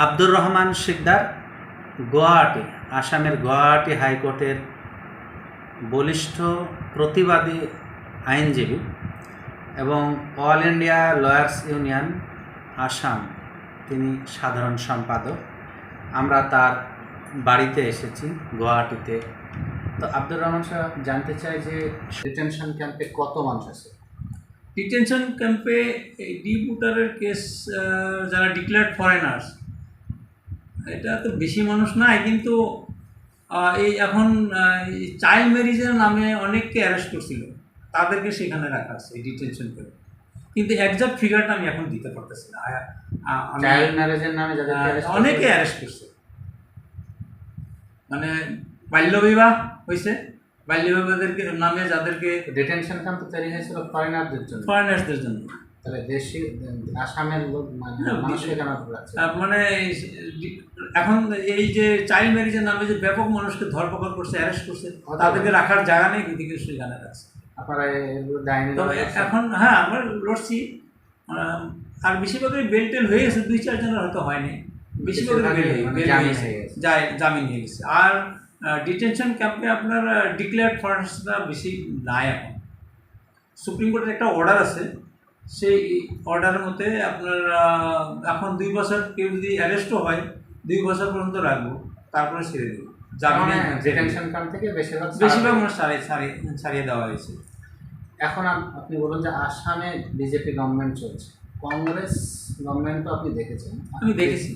আব্দুর রহমান শিকদার গুয়াহাটি, আসামের গুয়াহাটি হাইকোর্টের বলিষ্ঠ প্রতিবাদী আইনজীবী এবং All India Lawyers Union, Assam. তিনি সাধারণ সম্পাদক। আমরা তার বাড়িতে এসেছি, গুয়াহাটিতে। তো আব্দুর রহমান সাহেব জানতে চাই যে ডিটেনশন ক্যাম্পে কত মানুষ আছে? ডিটেনশন ক্যাম্পে এই ডিপুটারের কেস যারা ডিক্লেয়ার্ড ফরেনার্স এটা তো বেশি মানুষ নাই কিন্তু এই এখন চাইল্ড ম্যারিজের নামে অনেককে অ্যারেস্ট করছিল। তাদেরকে সেখানে রাখা আছে ডিটেনশন করে। কিন্তু একজাক্ট ফিগারটা আমি এখন দিতে পারতেছি না। চাইল্ড ম্যারেজের নামে যাদের অনেকে অ্যারেস্ট করছে। মানে বাল্যবিবাহ হয়েছে বাল্যবিবাহদেরকে নামে যাদেরকে ডিটেনশন ক্যাম্প তৈরি হয়েছিল ফরেনারদের জন্য। ফরেনার্সদের জন্য। তাহলে দেশি আসামের লোক মানে হ্যাঁ, এখানে মানে এই- এখন এই যে চাইল্ড ম্যারেজের নামে যে ব্যাপক মানুষকে ধরপকড় করছে অ্যারেস্ট করছে তাদেরকে রাখার জায়গা নেই কিন্তু সেখানে রাখছে? এখন হ্যাঁ আমরা লড়ছি। আর বেশিরভাগই বেল টেল হয়ে গেছে দুই চারজনের হয়তো হয়নি। বেশিরভাগই মানে। যায় জামিন হয়ে গেছে। আর ডিটেনশন ক্যাম্পে আপনার ডিক্লেয়ার্ড ফরেন্সটা বেশি নাই এখন। সুপ্রিম কোর্টের একটা অর্ডার আছে সেই অর্ডার মধ্যে আপনার এখন দুই বছর কেউ যদি অ্যারেস্টও হয় দুই বছর পর্যন্ত রাখব তারপরে ছেড়ে দেবো। মানে ডিটেনশন ক্যাম্প থেকে বেশিরভাগ বেশিরভাগ মানুষ ছাড়িয়ে ছাড়িয়ে ছাড়িয়ে দেওয়া হয়েছে। এখন আপনি বলুন যে আসামে বিজেপি গভর্নমেন্ট চলছে। কংগ্রেস গভর্নমেন্ট তো আপনি দেখেছেন। আমি দেখেছি।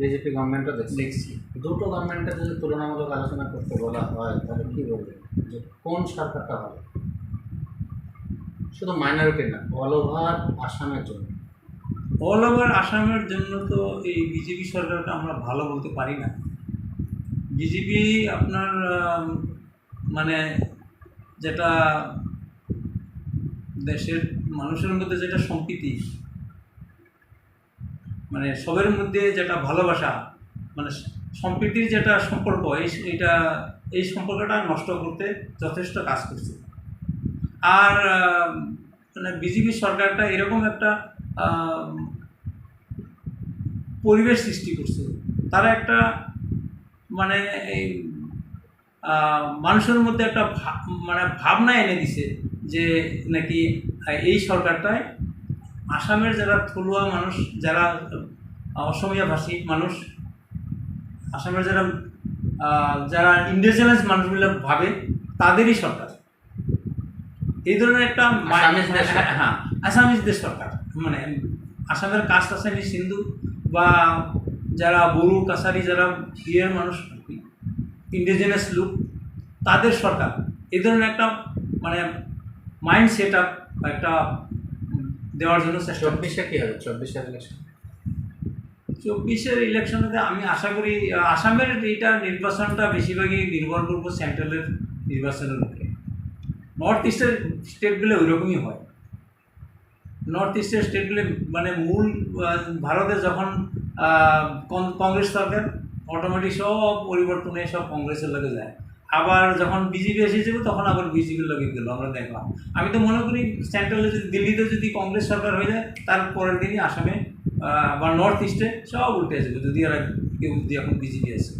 বিজেপি গভর্নমেন্টও দেখছি। দুটো গভর্নমেন্টের যদি তুলনামূলক আলোচনা করতে বলা হয় তাহলে কি বলবেন? যে কোন সরকারটা ভালো? শুধু মাইনরিটি না অল ওভার আসামের জন্য। অল ওভার আসামের জন্য তো এই বিজেপি সরকারটা আমরা ভালো বলতে পারি না। বিজেপি আপনার মানে যেটা দেশের মানুষের মধ্যে যেটা সম্প্রীতি মানে সবের মধ্যে যেটা ভালোবাসা মানে সম্প্রীতির যেটা সম্পর্ক, এই এটা এই সম্পর্কটা নষ্ট করতে যথেষ্ট কাজ করছে। আর মানে বিজেপি সরকারটা এরকম একটা পরিবেশ সৃষ্টি করছে। তারা একটা মানে এই মানুষের মধ্যে একটা মানে ভাবনা এনে দিছে যে নাকি এই সরকারটায় আসামের যারা থলুয়া মানুষ, যারা অসমীয়া ভাষী মানুষ, আসামের যারা যারা ইন্ডিজিনাস মানুষগুলো ভাবে, তাদেরই সরকার। এই ধরনের একটা আসামিজদের সরকার। হ্যাঁ আসামিজদের সরকার। মানে আসামের কাস্ট আসামি সিন্ধু বা যারা বড়ু কাছারি যারা ইয়ের মানুষ ইন্ডিজিনাস লুক তাদের সরকার। এই ধরনের একটা মানে মাইন্ড সেট আপ একটা দেওয়ার জন্য। চব্বিশে কি হবে? চব্বিশের ইলেকশন চব্বিশের ইলেকশনেতে আমি আশা করি আসামের এইটা নির্বাচনটা বেশিরভাগই নির্ভর করব সেন্ট্রালের নির্বাচনের উপরে। নর্থ ইস্টের স্টেটগুলো ওইরকমই হয়। নর্থ ইস্টের স্টেটগুলো মানে মূল ভারতে যখন কংগ্রেস সরকার অটোমেটিক সব পরিবর্তনে সব কংগ্রেসের লগে যায়। আবার যখন বিজেপি এসে যাবে, তখন আবার বিজেপির লোকে গেল, আমরা দেখলাম। আমি তো মনে করি সেন্ট্রালে যদি দিল্লিতে যদি কংগ্রেস সরকার হয়ে যায়, তার পরের দিনই আসামে বা নর্থ ইস্টে সব উল্টে যাবে, যদি আর কেউ যদি এখন বিজেপি আছে